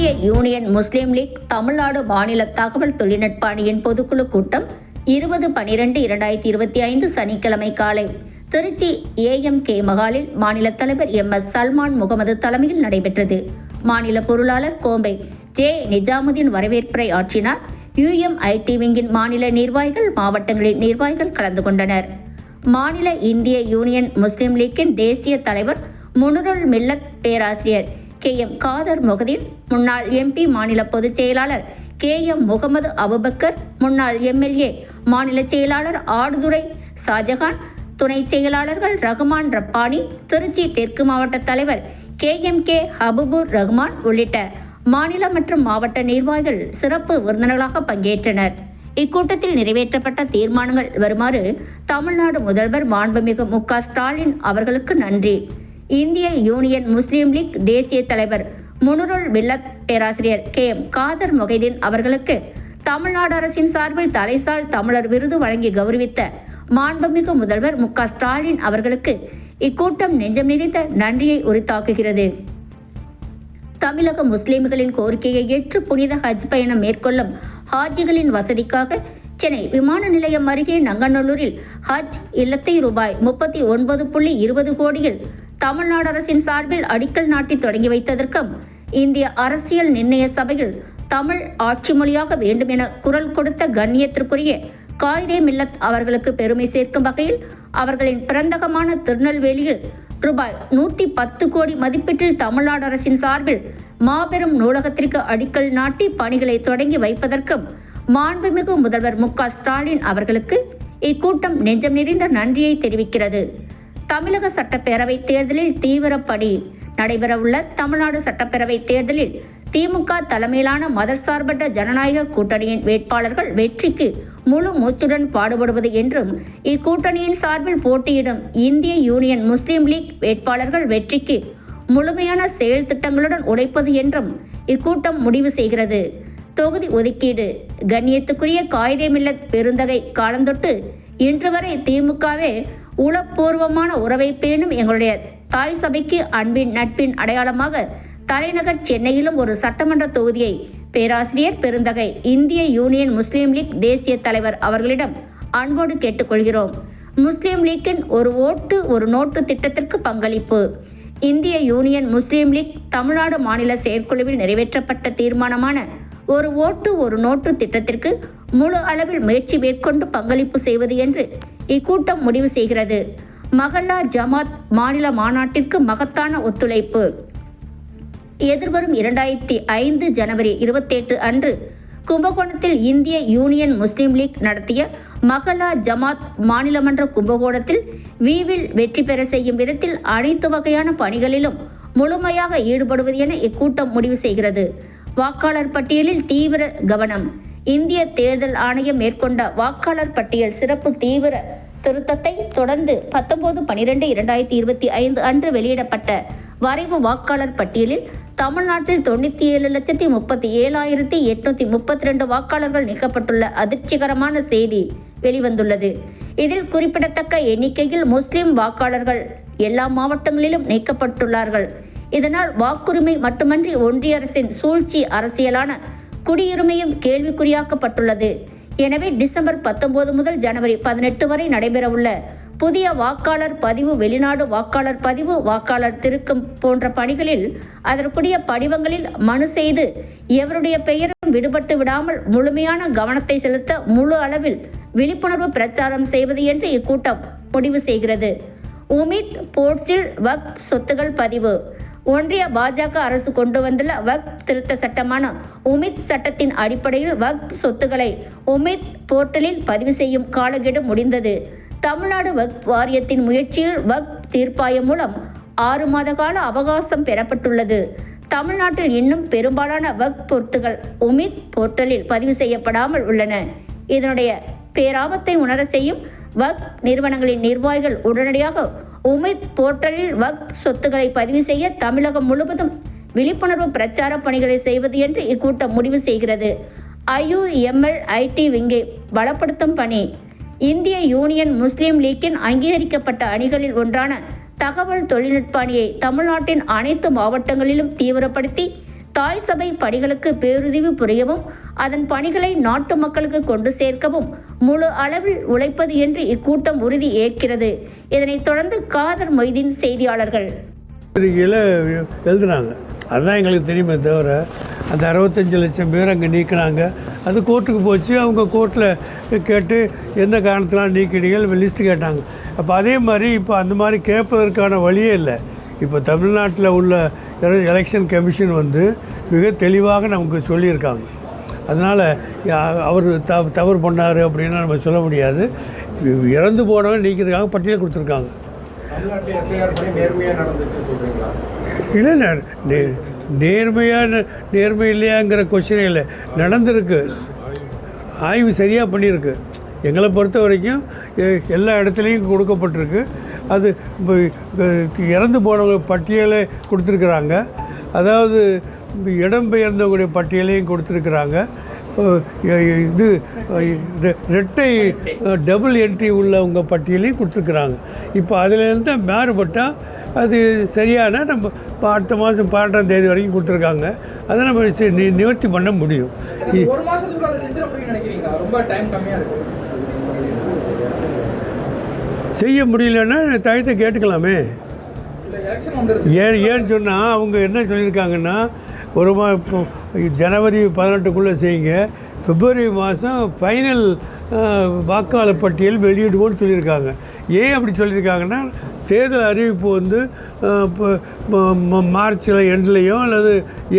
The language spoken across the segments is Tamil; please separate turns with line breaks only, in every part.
இந்திய யூனியன் முஸ்லீம் லீக் தமிழ்நாடு மாநில தகவல் தொழில்நுட்ப அணியின் பொதுக்குழு கூட்டம் இருபது பனிரெண்டு இரண்டாயிரத்தி இருபத்தி ஐந்து சனிக்கிழமை காலை. திருச்சி ஏஎம்கே மகாலில் மாநில தலைவர் எம் எஸ் சல்மான் முகமது தலைமையில் நடைபெற்றது. மாநில பொருளாளர் கோம்பை ஜே நிஜாமுதீன் வரவேற்புரை ஆற்றினார். யுஎம்ஐடி விங்கின் மாநில நிர்வாகிகள் மாவட்டங்களின் நிர்வாகிகள் கலந்து கொண்டனர். மாநில இந்திய யூனியன் முஸ்லீம் லீக்கின் தேசிய தலைவர் முனுருல் மில்லத் பேராசிரியர் கே எம் காதர் முகதீன் முன்னாள் எம்பி மாநில பொதுச் செயலாளர் கே எம் முகமது அபுபக்கர் முன்னாள் எம்எல்ஏ மாநில செயலாளர் ஆடுதுறை ஷாஜகான் துணை செயலாளர்கள் ரகுமான் ரப்பானி திருச்சி தெற்கு மாவட்ட தலைவர் K M K Habibur Rahman உள்ளிட்ட மாநில மற்றும் மாவட்ட நிர்வாகிகள் சிறப்பு விருந்தினர்களாக பங்கேற்றனர். இக்கூட்டத்தில் நிறைவேற்றப்பட்ட தீர்மானங்கள் வருமாறு தமிழ்நாடு முதல்வர் மாண்புமிகு மு க ஸ்டாலின் அவர்களுக்கு நன்றி. இந்திய யூனியன் முஸ்லீம் லீக் தேசிய தலைவர் முனுருள் வில்லத் பேராசிரியர் கே எம் காதர் மொகைதீன் அவர்களுக்கு தமிழ்நாடு அரசின் சார்பில் தலைசால் தமிழர் விருது வழங்கி கௌரவித்த மாண்புமிகு முதல்வர் மு ஸ்டாலின் அவர்களுக்கு இக்கூட்டம் நெஞ்சம் நிறைந்த நன்றியை உரித்தாக்குகிறது. தமிழக முஸ்லிம்களின் கோரிக்கையை ஏற்று புனித ஹஜ் பயணம் மேற்கொள்ளும் ஹாஜிகளின் வசதிக்காக சென்னை விமான நிலையம் அருகே நங்கநல்லூரில் ஹஜ் இல்லத்தை ரூபாய் முப்பத்தி ஒன்பது புள்ளி இருபது கோடியில் தமிழ்நாடு அரசின் சார்பில் அடிக்கல் நாட்டி தொடங்கி வைத்ததற்கும் இந்திய அரசியல் நிர்ணய சபையில் தமிழ் ஆட்சி மொழியாக வேண்டும் என குரல் கொடுத்த கண்ணியத்திற்குரிய காயிதே மில்லத் அவர்களுக்கு பெருமை சேர்க்கும் வகையில் அவர்களின் பிறந்தகமான திருநெல்வேலியில் ரூபாய் நூற்றி பத்து கோடி மதிப்பீட்டில் தமிழ்நாடு அரசின் சார்பில் மாபெரும் நூலகத்திற்கு அடிக்கல் நாட்டி பணிகளை தொடங்கி வைப்பதற்கும் மாண்புமிகு முதல்வர் மு க ஸ்டாலின் அவர்களுக்கு இக்கூட்டம் நெஞ்சம் நிறைந்த நன்றியை தெரிவிக்கிறது. தமிழக சட்டப்பேரவை தேர்தலில் தீவிர நடைபெறவுள்ள தமிழ்நாடு சட்டப்பேரவை தேர்தலில் திமுக தலைமையிலான மதர்சார்பற்ற ஜனநாயக கூட்டணியின் வேட்பாளர்கள் வெற்றிக்கு முழு மூச்சுடன் பாடுபடுவது என்றும் இக்கூட்டணியின் சார்பில் போட்டியிடும் இந்திய யூனியன் முஸ்லீம் லீக் வேட்பாளர்கள் வெற்றிக்கு முழுமையான செயல் திட்டங்களுடன் உழைப்பது என்றும் இக்கூட்டம் முடிவு செய்கிறது. தொகுதி ஒதுக்கீடு கண்ணியத்துக்குரிய காயிதே மில்லத் பெருந்தகை காலந்தொட்டு இன்று வரை திமுகவே உளப்பூர்வமான உறவை பேணும் எங்களுடைய தாய் சபைக்கு அன்பின் நட்பின் அடையாளமாக தலைநகர் சென்னையிலும் ஒரு சட்டமன்ற தொகுதியை பேராசிரியர் பெருந்தகை இந்திய யூனியன் முஸ்லீம் லீக் தேசிய தலைவர் அவர்களிடம் அன்போடு கேட்டுக்கொள்கிறோம். முஸ்லீம் லீக்கின் ஒரு ஓட்டு ஒரு நோட்டு திட்டத்திற்கு பங்களிப்பு. இந்திய யூனியன் முஸ்லீம் லீக் தமிழ்நாடு மாநில செயற்குழுவில் நிறைவேற்றப்பட்ட தீர்மானமான ஒரு ஓட்டு ஒரு நோட்டு திட்டத்திற்கு முழு அளவில் முயற்சி மேற்கொண்டு பங்களிப்பு செய்வது என்று இக்கூட்டம் முடிவு செய்கிறது. மஹல்லா ஜமாத் மாநில மாநாட்டிற்கு மகத்தான ஒத்துழைப்பு. எதிர்வரும் இரண்டாயிரத்தி ஐந்து ஜனவரி இருபத்தெட்டு அன்று கும்பகோணத்தில் இந்திய யூனியன் முஸ்லீம் லீக் நடத்திய மகளா ஜமாத் மாநிலமன்ற கும்பகோணத்தில் வீவில் வெற்றி பெற செய்யும் விதத்தில் அனைத்து வகையான பணிகளிலும் முழுமையாக ஈடுபடுவது என இக்கூட்டம் முடிவு செய்கிறது. வாக்காளர் பட்டியலில் தீவிர கவனம். இந்திய தேர்தல் ஆணையம் மேற்கொண்ட வாக்காளர் பட்டியல் சிறப்பு தீவிர திருத்தத்தை தொடர்ந்து பத்தொன்பது பனிரெண்டு இரண்டாயிரத்தி இருபத்தி ஐந்து அன்று வெளியிடப்பட்ட வரைவு வாக்காளர் பட்டியலில் தமிழ்நாட்டில் தொண்ணூற்றி ஏழு லட்சத்தி முப்பத்தி ஏழாயிரத்தி எட்நூத்தி முப்பத்தி ரெண்டு வாக்காளர்கள் நீக்கப்பட்டுள்ள அதிர்ச்சிகரமான செய்தி வெளிவந்துள்ளது. இதில் குறிப்பிடத்தக்க எண்ணிக்கையில் முஸ்லிம் வாக்காளர்கள் எல்லா மாவட்டங்களிலும் நீக்கப்பட்டுள்ளார்கள். இதனால் வாக்குரிமை மட்டுமன்றி ஒன்றிய அரசின் சூழ்ச்சி அரசியலான குடியுரிமையும் கேள்விக்குறியாக்கப்பட்டுள்ளது. எனவே டிசம்பர் பத்தொன்பது முதல் ஜனவரி பதினெட்டு வரை நடைபெறவுள்ள புதிய வாக்காளர் பதிவு வெளிநாடு வாக்காளர் பதிவு வாக்காளர் திருக்கம் போன்ற பணிகளில் அதற்குரிய படிவங்களில் மனு செய்து எவருடைய பெயரும் விடுபட்டு விடாமல் முழுமையான கவனத்தை செலுத்த முழு அளவில் விழிப்புணர்வு பிரச்சாரம் செய்வது என்று இக்கூட்டம் முடிவு செய்கிறது. உமித் போர்ட்ஸில் வக் சொத்துகள் பதிவு. ஒன்றிய பாஜக அரசு கொண்டு வந்துள்ள வக் திருத்த சட்டமான உமித் சட்டத்தின் அடிப்படையில் வக் சொத்துக்களை உமித் போர்ட்டலில் பதிவு செய்யும் காலக்கெடு முடிந்தது. தமிழ்நாடு வக் வாரியத்தின் முயற்சியில் வக் தீர்ப்பாயம் மூலம் ஆறு மாத கால அவகாசம் பெறப்பட்டுள்ளது. தமிழ்நாட்டில் இன்னும் பெரும்பாலான வக் பொருத்துகள் உமித் போர்ட்டலில் பதிவு செய்யப்படாமல் உள்ளன. இதனுடைய பேராபத்தை உணர செய்யும் வக் நிறுவனங்களின் நிர்வாகிகள் உடனடியாக உமித் போர்ட்டலில் வக் சொத்துக்களை பதிவு செய்ய தமிழகம் முழுவதும் விழிப்புணர்வு பிரச்சார பணிகளை செய்வது என்று இக்கூட்டம் முடிவு செய்கிறது. ஐயுஎம்எல் ஐடி விங்கை பலப்படுத்தும் பணி. இந்திய யூனியன் முஸ்லீம் லீக்கின் அங்கீகரிக்கப்பட்ட அணிகளில் ஒன்றான தகவல் தொழில்நுட்ப அணியை தமிழ்நாட்டின் அனைத்து மாவட்டங்களிலும் தீவிரப்படுத்தி தாய் சபை பணிகளுக்கு பேருதவி புரியவும் அதன் பணிகளை நாட்டு மக்களுக்கு கொண்டு சேர்க்கவும் முழு அளவில் உழைப்பது என்று இக்கூட்டம் உறுதி ஏற்கிறது. இதனைத் தொடர்ந்து காதர் மொய்தீன் செய்தியாளர்கள்.
பத்திரிகையில் எழுதுனாங்க. அதுதான் எங்களுக்கு தெரியுமே தவிர அந்த அறுபத்தஞ்சு லட்சம் பேர் அங்கே நீக்கினாங்க. அது கோர்ட்டுக்கு போச்சு. அவங்க கோர்ட்டில் கேட்டு எந்த காரணத்தினால் நீக்கினீங்க லிஸ்ட்டு கேட்டாங்க. அப்போ அதே மாதிரி இப்போ அந்த மாதிரி கேட்பதற்கான வழியே இல்லை. இப்போ தமிழ்நாட்டில் உள்ள எலெக்ஷன் கமிஷன் வந்து மிக தெளிவாக நமக்கு சொல்லியிருக்காங்க. அதனால் அவர் த தவறு பண்ணார் அப்படின்னு நம்ம சொல்ல முடியாது. இறந்து போனவங்க நீக்கிறதுக்காக பட்டியல் கொடுத்துருக்காங்க. இல்லை நே நேர்மையாக நேர்மை இல்லையாங்கிற கொஸ்டினே இல்லை. நடந்திருக்கு. ஆய்வு சரியாக பண்ணியிருக்கு. எங்களை பொறுத்த வரைக்கும் எல்லா இடத்துலையும் கொடுக்கப்பட்டிருக்கு. அது இறந்து போனவங்க பட்டியலை கொடுத்துருக்குறாங்க. அதாவது இடம்பெயர்ந்தவங்களுடைய பட்டியலையும் கொடுத்துருக்குறாங்க. இது ரெட்டை டபுள் என்ட்ரி உள்ளவங்க பட்டியலையும் கொடுத்துருக்குறாங்க. இப்போ அதுலேருந்து மாறுபட்டால் அது சரியான நம்ம இப்போ அடுத்த மாதம் பன்னெண்டாம் தேதி வரைக்கும் கொடுத்துருக்காங்க. அதை நம்ம நி- நிவர்த்தி பண்ண முடியும். செய்ய முடியலன்னா தயத்தை கேட்டுக்கலாமே. ஏன் ஏன்னு சொன்னால் அவங்க என்ன சொல்லியிருக்காங்கன்னா ஒரு மா ஜனவரி பதினெட்டுக்குள்ளே செய்யுங்க. பிப்ரவரி மாதம் ஃபைனல் வாக்காளர் பட்டியல் வெளியிடுவோம்னு சொல்லியிருக்காங்க. ஏன் அப்படி சொல்லியிருக்காங்கன்னா தேர்தல் அறிவிப்பு வந்து இப்போ மார்ச்சில் எண்ட்லேயோ அல்லது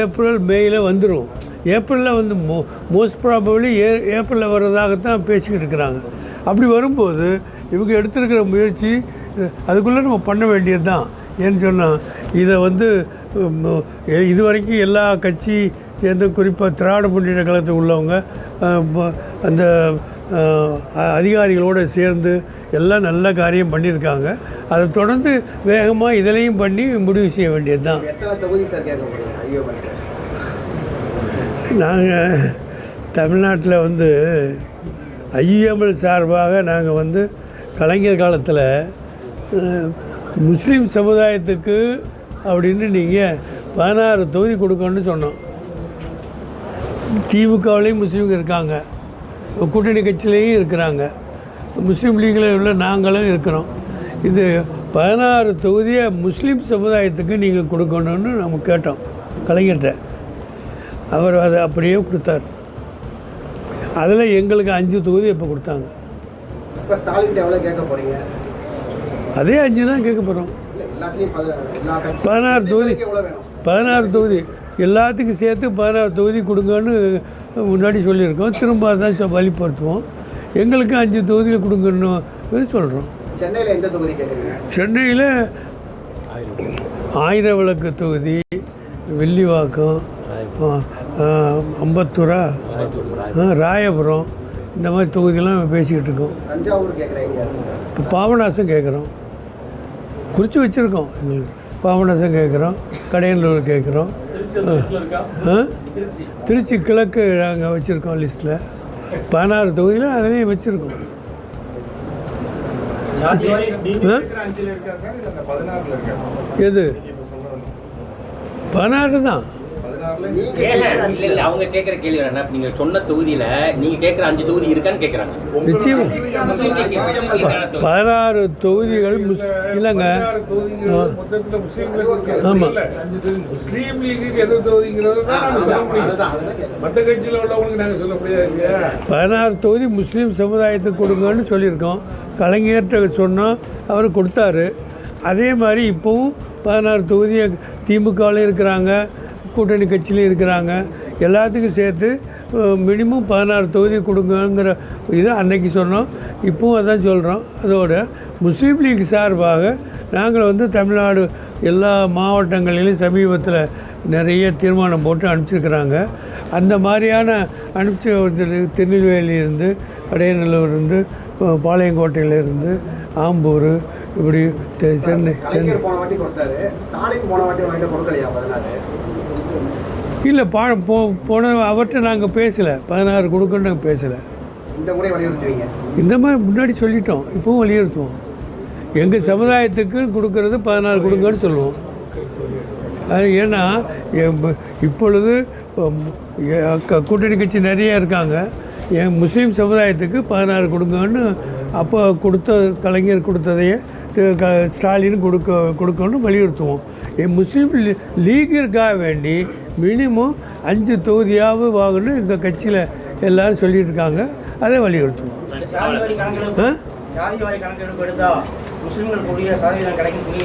ஏப்ரல் மேயில் வந்துடும் ஏப்ரலில் வந்து மோ மோஸ்ட் ப்ராபபிளி ஏ ஏப்ரலில் வர்றதாகத்தான் பேசிக்கிட்டு இருக்கிறாங்க. அப்படி வரும்போது இவங்க எடுத்திருக்கிற முயற்சி அதுக்குள்ளே நம்ம பண்ண வேண்டியது தான் ஏன்னு சொன்னால் இதை வந்து இது வரைக்கும் எல்லா கட்சி சேர்ந்து குறிப்பாக திராவிட முன்னேற்ற கழகத்தில் உள்ளவங்க அந்த அதிகாரிகளோடு சேர்ந்து எல்லாம் நல்ல காரியம் பண்ணியிருக்காங்க. அதை தொடர்ந்து வேகமாக இதிலையும் பண்ணி முடிவு செய்ய வேண்டியது தான் நாங்கள் தமிழ்நாட்டில் வந்து ஐஎம்எல் சார்பாக நாங்கள் வந்து கலைஞர் காலத்தில் முஸ்லீம் சமுதாயத்துக்கு அப்படின்னு நீங்கள் பதினாறு தொகுதி கொடுக்கணும்னு சொன்னோம். திமுகவிலையும் முஸ்லீம்க இருக்காங்க. கூட்டணி கட்சியிலையும் இருக்கிறாங்க. முஸ்லீம் லீக்கில் உள்ள நாங்களும் இருக்கிறோம். இது பதினாறு தொகுதியை முஸ்லீம் சமுதாயத்துக்கு நீங்கள் கொடுக்கணும்னு நம்ம கேட்டோம் கலைஞர்கிட்ட. அவர் அதை அப்படியே கொடுத்தார். அதில் எங்களுக்கு அஞ்சு தொகுதி இப்போ கொடுத்தாங்க. அதே அஞ்சு தான் கேட்க போகிறோம்
பதினாறு
தொகுதி பதினாறு தொகுதி. எல்லாத்துக்கும் சேர்த்து பதினாறு தொகுதி கொடுங்கன்னு முன்னாடி சொல்லியிருக்கோம். திரும்ப அதான் சொ- வழிப்படுத்துவோம். எங்களுக்கு அஞ்சு தொகுதியில் கொடுங்கன்னு சொல்கிறோம்
சென்னையில் எந்த தொகுதி
சென்னையில் ஆயிரம் விளக்கு தொகுதி வெள்ளிவாக்கம் அம்பத்தூரா ராயபுரம் இந்த மாதிரி தொகுதியெல்லாம் பேசிக்கிட்டு இருக்கோம். இப்போ பாபநாசம் கேட்குறோம் குறித்து வச்சுருக்கோம். எங்களுக்கு பாபநாசம் கேட்குறோம் கடையனூர் கேட்குறோம் திருச்சி கிழக்கு நாங்கள் வச்சுருக்கோம் லிஸ்ட்டில் பதினாறு தொகுதியில் அதுலேயும் வச்சுருக்கோம். எது? பதினாறு தான்.
இல்ல இல்ல அவங்க கேக்குற கேள்வி என்ன நீங்க சொன்ன தொகுதியில நீங்க கேக்குற அஞ்சு தொகுதி இருக்கான்னு கேக்குறாங்க.
நிச்சயம். பதினாறு தொகுதிகள் முஸ் இல்லைங்க. ஆமாம்
முஸ்லீம் லீக்குக்கு எது தொகுதிங்கிறது மற்ற கட்சியில் உள்ளவங்களுக்கு நாங்கள் சொல்ல முடியாது
பதினாறு தொகுதி முஸ்லீம் சமுதாயத்துக்கு கொடுங்கன்னு சொல்லியிருக்கோம். கலைஞர்கிட்ட சொன்னோம் அவர் கொடுத்தாரு. அதே மாதிரி இப்போவும் பதினாறு தொகுதி திமுகவிலையும் இருக்கிறாங்க. கூட்டணி கட்சியிலையும் இருக்கிறாங்க. எல்லாத்துக்கும் சேர்த்து மினிமம் பதினாறு தொகுதி கொடுங்கங்கிற இது அன்னைக்கு சொன்னோம். இப்போவும் அதான் சொல்கிறோம் அதோட முஸ்லீம் லீக் சார்பாக நாங்கள் வந்து தமிழ்நாடு எல்லா மாவட்டங்களிலும் சமீபத்தில் நிறைய தீர்மானம் போட்டு அனுப்பிச்சிருக்கிறாங்க. அந்த மாதிரியான அனுப்பிச்ச திருநெல்வேலியிலேருந்து இருந்து பாளையங்கோட்டையிலேருந்து ஆம்பூர் இப்படி சென்னை சென்னை. இல்லை பா போ போன அவர்கிட்ட நாங்கள் பேசலை. பதினாறு கொடுக்கன்னு நாங்கள் பேசலை.
இந்த முறை வலியுறுத்துவீங்க?
இந்த மாதிரி முன்னாடி சொல்லிட்டோம் இப்போவும் வலியுறுத்துவோம். எங்கள் சமுதாயத்துக்கு கொடுக்கறது பதினாறு கொடுங்கன்னு சொல்லுவோம். அது ஏன்னா இப்பொழுது கூட்டணி கட்சி நிறைய இருக்காங்க. என் முஸ்லீம் சமுதாயத்துக்கு பதினாறு கொடுங்கன்னு அப்போ கொடுத்த கலைஞர் கொடுத்ததையே க- ஸ்டாலின் கொடுக்க கொடுக்கணும்னு வலியுறுத்துவோம். என் முஸ்லீம் லீகிற்காக வேண்டி மினிமம் அஞ்சு தொகுதியாவது வாங்கணும். எங்கள் கட்சியில் எல்லாரும் சொல்லிட்டு இருக்காங்க அதை வலியுறுத்துவோம்.
ஜாதி வாரி கணக்கெடுப்பு
ஆ?
ஜாதி வாரி கணக்கெடுப்பு எடுத்தா முஸ்லிம்களுக்கு உரிய சதவீதம் கிடைக்கும் சொல்லி